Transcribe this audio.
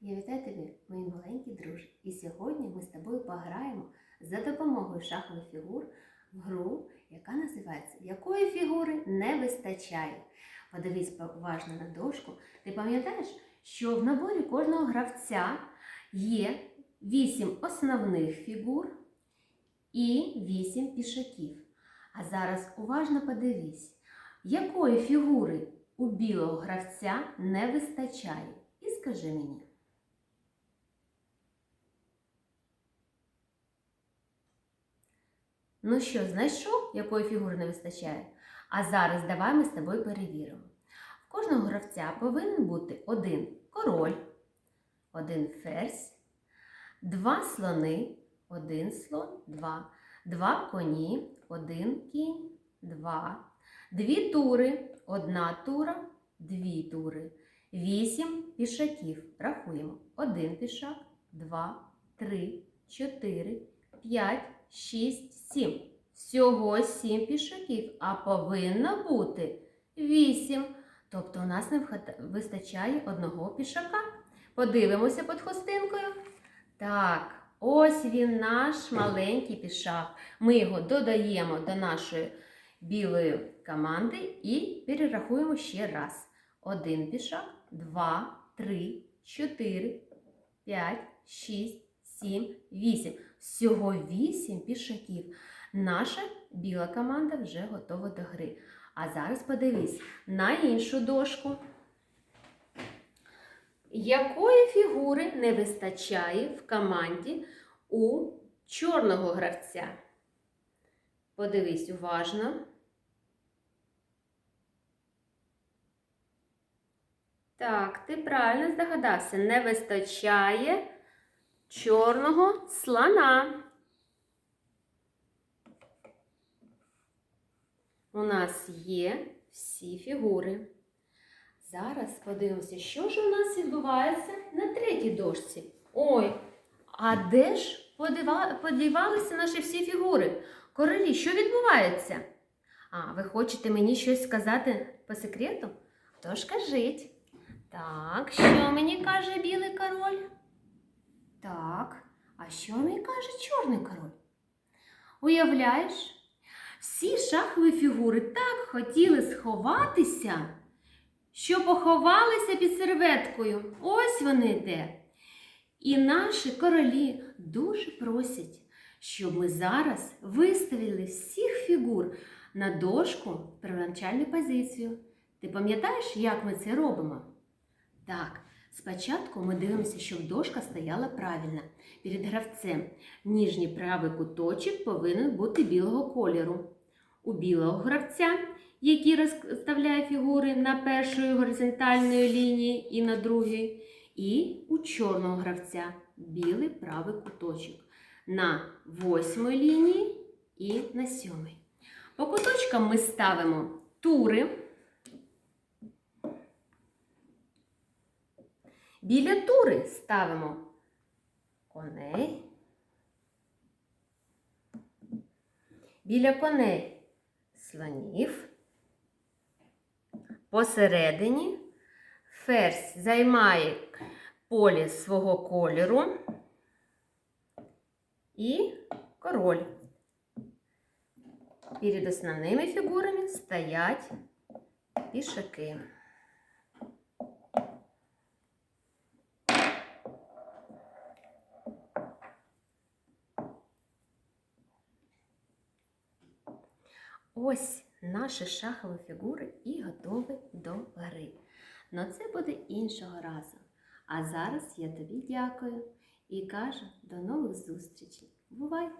Я вітаю тебе, мої маленькі друже. І сьогодні ми з тобою пограємо за допомогою шахових фігур в гру, яка називається Якої фігури не вистачає. Подивись уважно на дошку. Ти пам'ятаєш, що в наборі кожного гравця є 8 основних фігур і 8 пішаків. А зараз уважно подивись, якої фігури у білого гравця не вистачає. І скажи мені. Ну що, знайшов, якої фігури не вистачає? А зараз давай ми з тобою перевіримо. В кожного гравця повинен бути один король, один ферзь, два слони, один слон, два, два коні, один кінь, два, дві тури, одна тура, дві тури, вісім пішаків. Рахуємо. Один пішак, два, три, чотири, п'ять, шість, сім. Всього сім пішаків, а повинно бути вісім. Тобто у нас не вистачає одного пішака. Подивимося під хустинкою. Так, ось він наш маленький пішак. Ми його додаємо до нашої білої команди і перерахуємо ще раз. Один пішак, два, три, чотири, п'ять, шість, сім, вісім. Всього вісім пішаків. Наша біла команда вже готова до гри. А зараз подивись на іншу дошку. Якої фігури не вистачає в команді у чорного гравця? Подивись уважно. Так, ти правильно здогадався, не вистачає чорного слона. У нас є всі фігури. Зараз подивимося, що ж у нас відбувається на третій дошці. Ой, а де ж подівалися наші всі фігури? Королі, що відбувається? А, ви хочете мені щось сказати по секрету? Тож кажіть. Так, що мені каже білий король? Так, а що мені каже чорний король? Уявляєш? Всі шахові фігури так хотіли сховатися, що поховалися під серветкою. Ось вони де. І наші королі дуже просять, щоб ми зараз виставили всіх фігур на дошку в первоначальну позицію. Ти пам'ятаєш, як ми це робимо? Так, спочатку ми дивимося, щоб дошка стояла правильно перед гравцем. Нижній правий куточок повинен бути білого кольору. У білого гравця, який розставляє фігури на першої горизонтальної лінії і на другій, і у чорного гравця білий правий куточок на восьмій лінії і на сьомій. По куточкам ми ставимо тури. Біля тури ставимо коней. Біля коней слонів. Посередині ферзь займає поле свого кольору і король. Перед основними фігурами стоять пішаки. Ось наші шахові фігури і готові до гри. Но це буде іншого разу. А зараз я тобі дякую і кажу до нових зустрічей. Бувай!